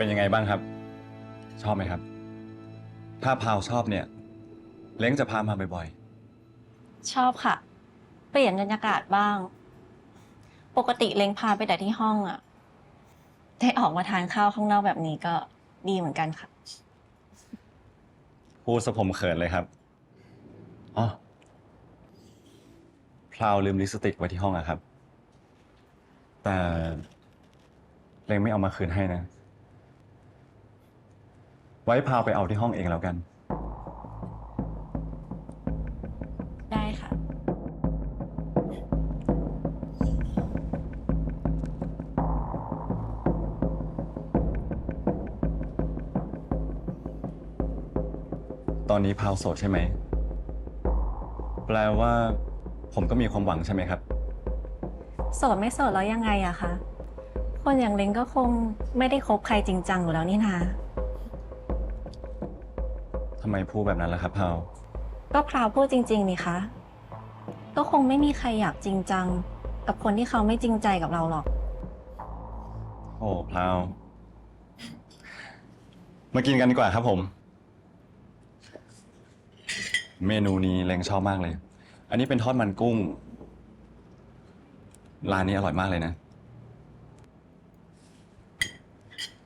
เป็นยังไงบ้างครับ ชอบไหมครับ ถ้าพาวชอบเนี่ย เล้งจะพามาบ่อยชอบค่ะ เปลี่ยนบรรยากาศบ้าง ปกติเล้งพาไปแต่ที่ห้องอะได้ออกมาทานข้าวข้างนอกแบบนี้ก็ดีเหมือนกันค่ะ ๆพูดซะผมเขินเลยครับอ๋อพราวลืมลิปสติกไว้ที่ห้องอะครับ แต่เล้งไม่เอามาคืนให้นะ ไว้พาวไปเอาที่ห้องเองแล้วกัน ได้ค่ะ ตอนนี้พาวโสดใช่ไหม แปลว่าผมก็มีความหวังใช่ไหมครับ โสดไม่โสดแล้วยังไงอะคะ คนอย่างเล้งก็คงไม่ได้คบใครจริงจังอยู่แล้วนี่นา ทำไมพูดแบบนั้นล่ะครับพาวก็พราวพูดจริง ๆ นี่คะ ก็คงไม่มีใครอยากจริงจัง กับคนที่เขาไม่จริงใจกับเราหรอก โอ้พราว มากินกันดีกว่าครับผม เมนูนี้เล้งชอบมากเลย อันนี้เป็นทอดมันกุ้ง ร้านนี้อร่อยมากเลยนะ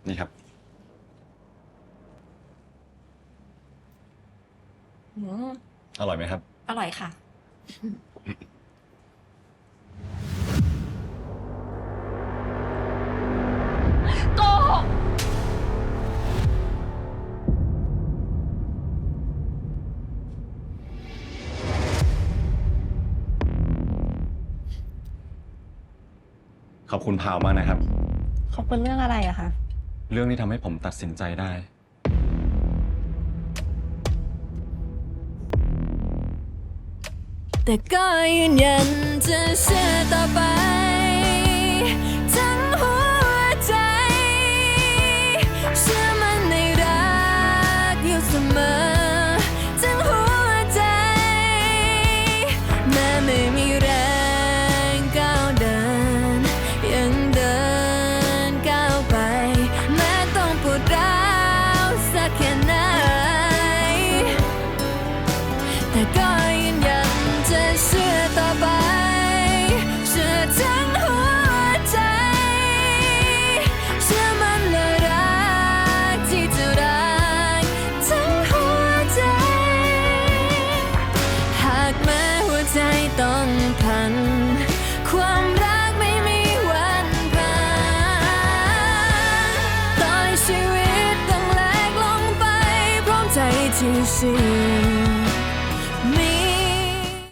นี่ครับ อืมอร่อยไหมครับ อร่อยค่ะ โกหกขอบคุณพาวมากนะครับ ขอบคุณเรื่องอะไรอะคะ เรื่องที่ทำให้ผมตัดสินใจได้ แต่ก็ยืนยันจะเชื่อต่อไป ต่อไปเชื่อทั้งหัวใจ เชื่อมันและรักที่จะรักทั้งหัวใจ หากแม้หัวใจต้องพังความรักไม่มีวันผ่านต่อยชีวิตต้องแลกลงไป พร้อมใจที่เสี่ยง